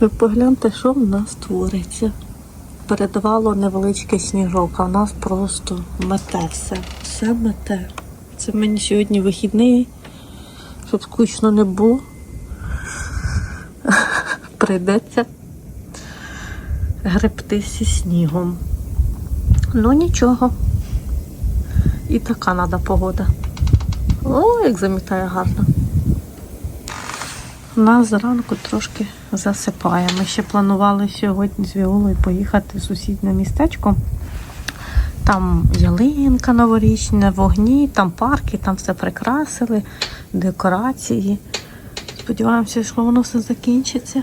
Ви погляньте, що в нас твориться. Передавало невеличкий сніжок, а в нас просто мете все. Все мете. Це в мені сьогодні вихідний, щоб скучно не було. Прийдеться гребти зі снігом. Ну нічого. І така треба погода. О, як замітає гарно. Нас зранку трошки засипає. Ми ще планували сьогодні з Віолою поїхати в сусіднє містечко. Там ялинка новорічна, вогні, там парки, там все прикрасили, декорації. Сподіваємося, що воно все закінчиться.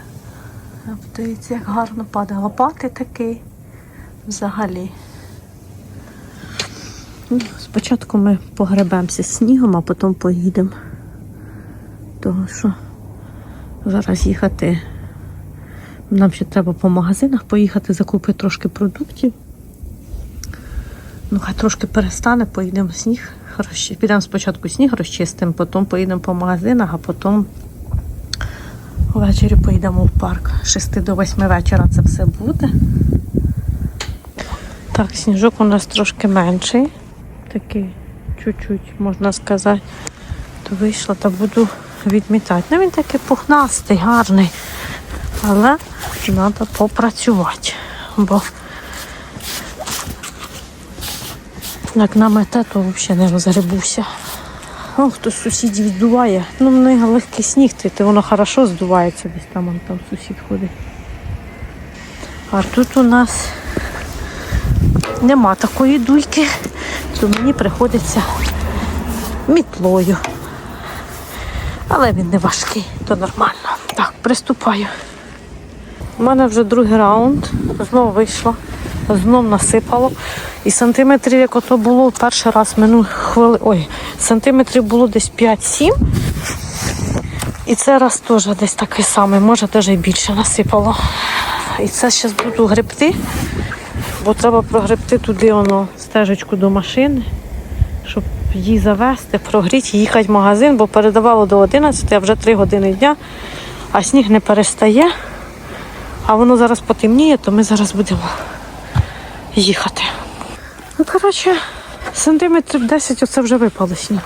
А Подивіться, як гарно падає. Лопати такий взагалі. Ну, Спочатку ми погребемося з снігом, а потім поїдемо. Тому що зараз їхати. Нам ще треба по магазинах поїхати, закупити трошки продуктів. Ну, хай трошки перестане, поїдемо сніг. розчи- Підемо спочатку сніг розчистимо, потім поїдемо по магазинах, а потім ввечері поїдемо в парк. З 6 до 8 вечора це все буде. Так, сніжок у нас трошки менший. Такий чуть-чуть, можна сказати. То вийшла та буду відмітати. Ну він такий пухнастий, гарний. Але треба попрацювати. Бо як намете, то взагалі не розгребуся. О, хтось сусідів здуває. Ну, в них легкий сніг, то воно хорошо здувається, десь там, он там сусід ходить. А тут у нас нема такої дуйки, то мені приходиться мітлою. Але він не важкий, то нормально. Так, приступаю. У мене вже другий раунд. Знову вийшло, знов насипало. І сантиметрів, як ото було перший раз минулих хвили. Ой, сантиметрів було десь 5-7. І це раз теж десь такий самий, може навіть і більше насипало. І це зараз буду гребти, бо треба прогребти туди воно стежечку до машини, щоб її завести, прогріти, їхати в магазин, бо передавало до 11, а вже 3 години дня, а сніг не перестає. А воно зараз потемніє, то ми зараз будемо їхати. Ну, коротше, сантиметрів 10 оце вже випало сніг.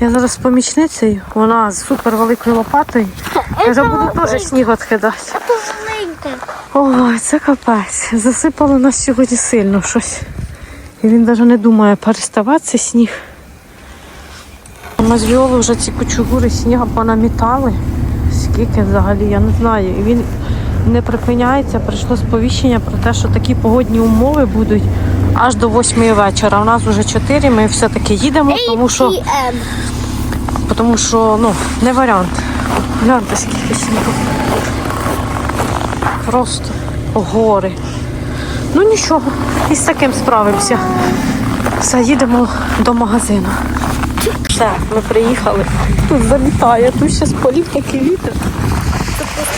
Я зараз з помічницею, вона з супер великою лопатою. Я вже буду теж сніг відкидати. Ой, це капець. Засипало нас сьогодні сильно щось. І він навіть не думає переставати цей сніг. Ми з Віолою вже ці кучугури снігу понамітали. Скільки взагалі, я не знаю. І він не припиняється. Прийшло сповіщення про те, що такі погодні умови будуть аж до 8 вечора. У нас вже 4, ми все-таки їдемо, тому що, тому що ну, не варіант. Гляньте, скільки снігу. Просто гори. Ну нічого, і з таким справимося. Все, їдемо до магазину. Все, ми приїхали. Тут залітає, тут ще з полів такий вітер.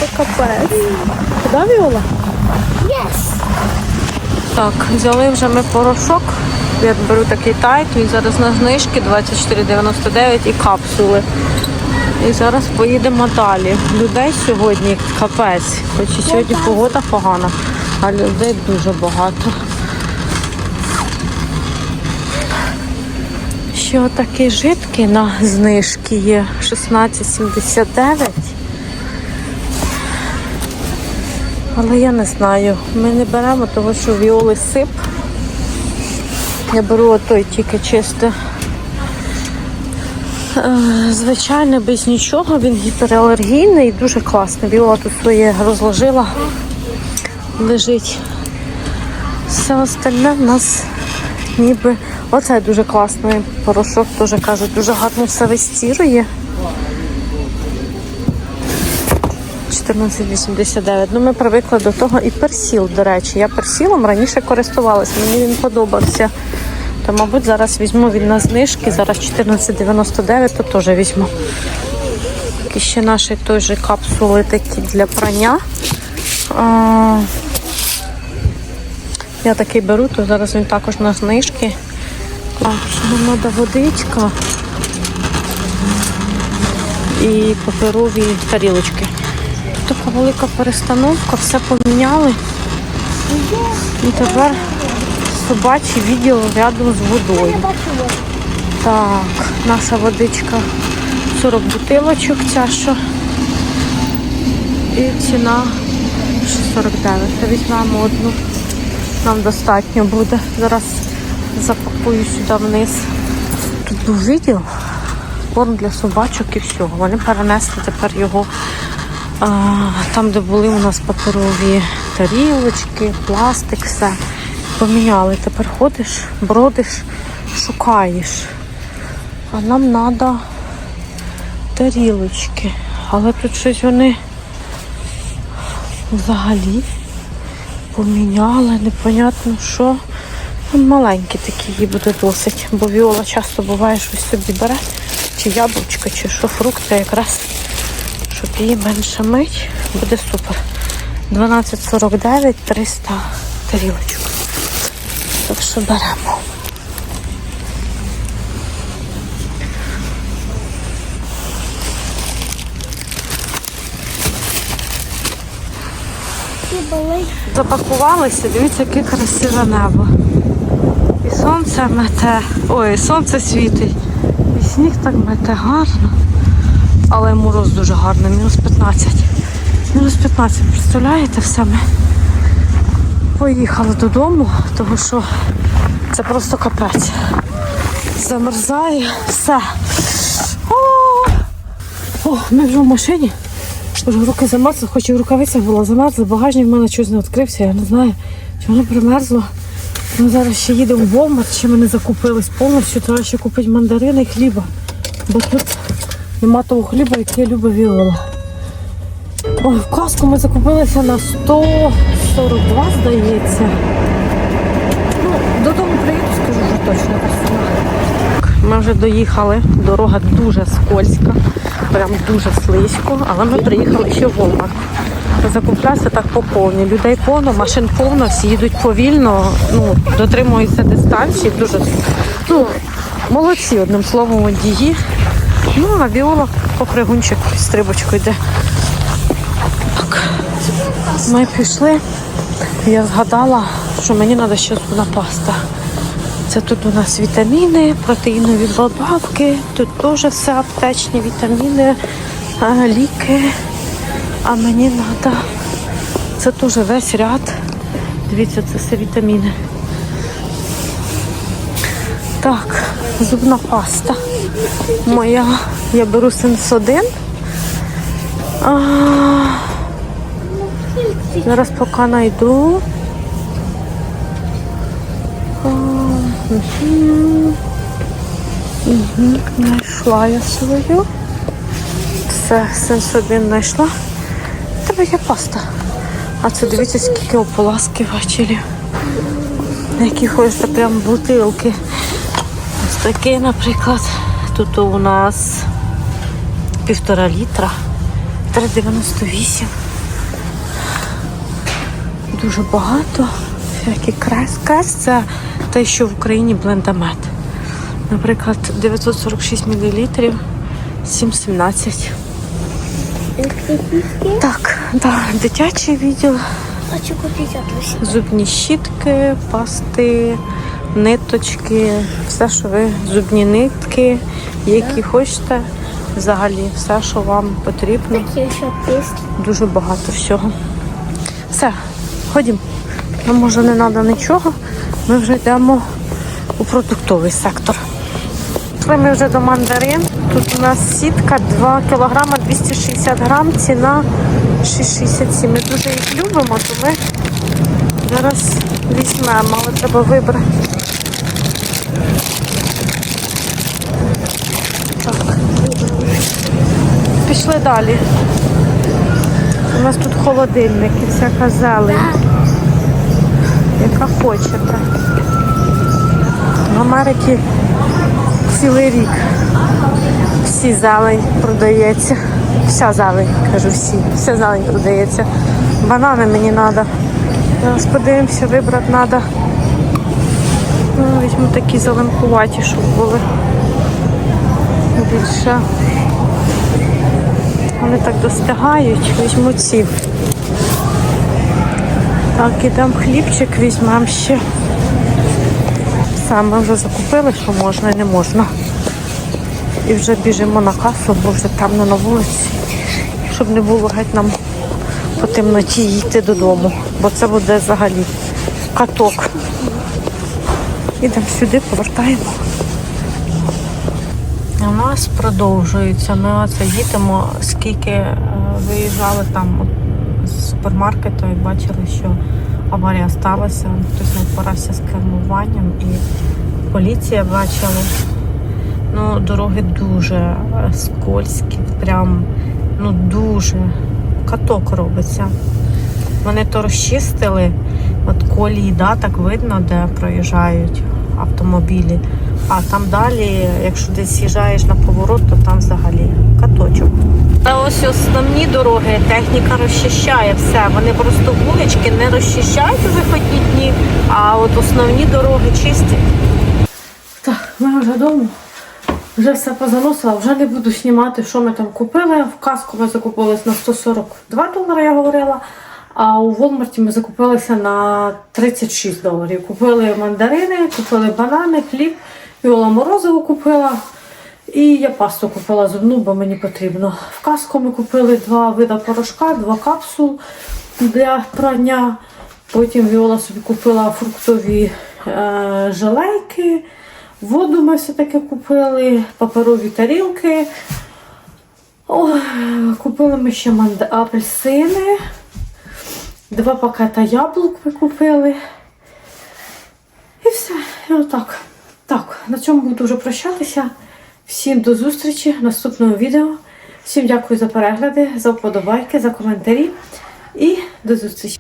Це капець. Куди Віола? Yes. Так, взяли вже ми порошок. Я беру такий тайт, він зараз на знижки 24,99 і капсули. І зараз поїдемо далі. Людей сьогодні капець. Хоч і сьогодні погода погана, а людей дуже багато. Ще отакі житки на знижки є 16,79. Але я не знаю. Ми не беремо, тому що віоли сип. Я беру отой тільки чисто. Е, Звичайно, без нічого. Він гіпералергійний і дуже класний. Віола тут своє розложила, лежить. Все остальне в нас ніби. Оце дуже класний порошок, теж кажуть, дуже гарно все вистірує. 14,89. Ну, ми привикли до того і персіл, до речі. Я персілом раніше користувалась, мені він подобався. То, мабуть, зараз візьму він на знижки. Зараз 14,99, то теж візьму. І ще наші той же капсули такі для прання. А, я такий беру, то зараз він також на знижки. Так, нам треба водичка і паперові тарілочки. Така велика перестановка, все поміняли. І тепер собачий відділ рядом з водою. Так, наша водичка 40 бутилочок ця що. І ціна 6,49. Та візьмемо одну. Нам достатньо буде. Зараз запакую сюди вниз. Тут був відділ, корм для собачок і всього. Вони перенесли тепер його а, там, де були у нас паперові тарілочки, пластик, все. Поміняли. Тепер ходиш, бродиш, шукаєш. А нам треба тарілочки. Але тут щось вони взагалі поміняли, непонятно що. Ну, Маленькі такі їй буде досить, бо Віола часто буває, щось собі бере, чи яблучко, чи що фрукти якраз, щоб її менше мить, буде супер. 12,49, 300 тарілочок. Так що беремо. Запакувалися, дивіться, яке красиве небо. І сонце мете. Ой, сонце світить. І сніг так мете гарно. Але мороз дуже гарний, мінус 15. Мінус 15, представляєте, все ми поїхали додому, тому що це просто капець. Замерзає все. О, ми вже в машині. Вже руки замерзли, хоч і в рукавицях була замерзла, багажник в мене щось не відкрився, я не знаю, чи воно примерзло. Ми зараз ще їдемо в Walmart, чи ми не закупились повністю, треба ще купити мандарини і хліба. Бо тут нема того хліба, який любить Віола. Ой, в каску ми закупилися на 142, здається. Ну, додому приїду, скажу вже точно ціна. Ми вже доїхали. Дорога дуже скользька, прям дуже слизько, але ми приїхали ще в Walmart. Закуплятися так по повні. Людей повно, машин повно, всі їдуть повільно, ну, дотримуються дистанції. Дуже ну, молодці, одним словом, водії. Ну, а Віола по пригунчик стрибочку йде. Так. Ми пішли. Я згадала, що мені треба ще зубна паста. Це тут у нас вітаміни, протеїнові добавки, тут теж все аптечні вітаміни, ліки. А мені треба. Це теж весь ряд. Дивіться, це все вітаміни. Так, зубна паста. Моя. Я беру сенсодин. А, зараз поки знайду. Угу, знайшла я свою. Все, сенсобін знайшла. Тебе є паста. А це дивіться, скільки ополаскивачів. Які хочете прям бутилки. Такі, наприклад. Тут у нас півтора літра. 3,98. Дуже багато. Всякі крес. Крес це те, що в Україні блендамет. Наприклад, 946 мл, 7,17. Так, да, дитячий відділ, Хочу купити зубні щітки, пасти, ниточки, все, що ви, зубні нитки, які хочете. Взагалі, все, що вам потрібно. Дуже багато всього. Все, ходімо. Нам може не треба нічого. Ми вже йдемо у продуктовий сектор. Ми вже до мандарин. Тут у нас сітка 2 кг 260 грам, ціна 6,67. Ми дуже їх любимо, то ми зараз візьмемо, але треба вибрати. Так, вибрали. Пішли далі. У нас тут холодильник і всяка зелень, яка хочете. В Америці цілий рік всі зелень продається. Вся зелень, кажу всі. Вся зелень продається. Банани мені треба. Зараз подивимося, вибрати треба. Ну, візьму такі зеленкуваті, щоб були більше. вони так достигають, візьму ці. Так, ідемо хлібчик, візьмемо ще. Ми вже закупили, що можна і не можна. І вже біжимо на касу, бо вже темно на вулиці. Щоб не було геть нам по темноті йти додому, бо це буде взагалі каток. Ідемо сюди, повертаємо. У нас продовжується. Ми оце їдемо, скільки е, виїжджали там з супермаркету і бачили, що аварія сталася. Хтось не впорався з кермуванням і поліція бачила. Ну, дороги дуже е, скользькі, прям ну дуже каток робиться. Вони то розчистили, от колії, да, так видно, де проїжджають автомобілі. А там далі, якщо десь з'їжджаєш на поворот, то там взагалі каточок. Та ось основні дороги техніка розчищає все. Вони просто вулички не розчищають у вихідні дні, а от основні дороги чисті. Так, ми вже вдома. Вже все позаносила, вже не буду знімати, що ми там купили. В каску ми закупились на 142 долари, я говорила. А у Walmart ми закупилися на 36 доларів. Купили мандарини, купили банани, хліб, Віола морозиво купила. І я пасту купила зубну, бо мені потрібно. В каску ми купили два вида порошка, два капсул для прання. Потім Віола собі купила фруктові е, желейки. Воду ми все-таки купили, паперові тарілки. О, купили ми ще манд... апельсини. Два пакета яблук ми купили. І все. І отак. Так, на цьому буду вже прощатися. Всім до зустрічі в наступному відео. Всім дякую за перегляди, за вподобайки, за коментарі. І до зустрічі.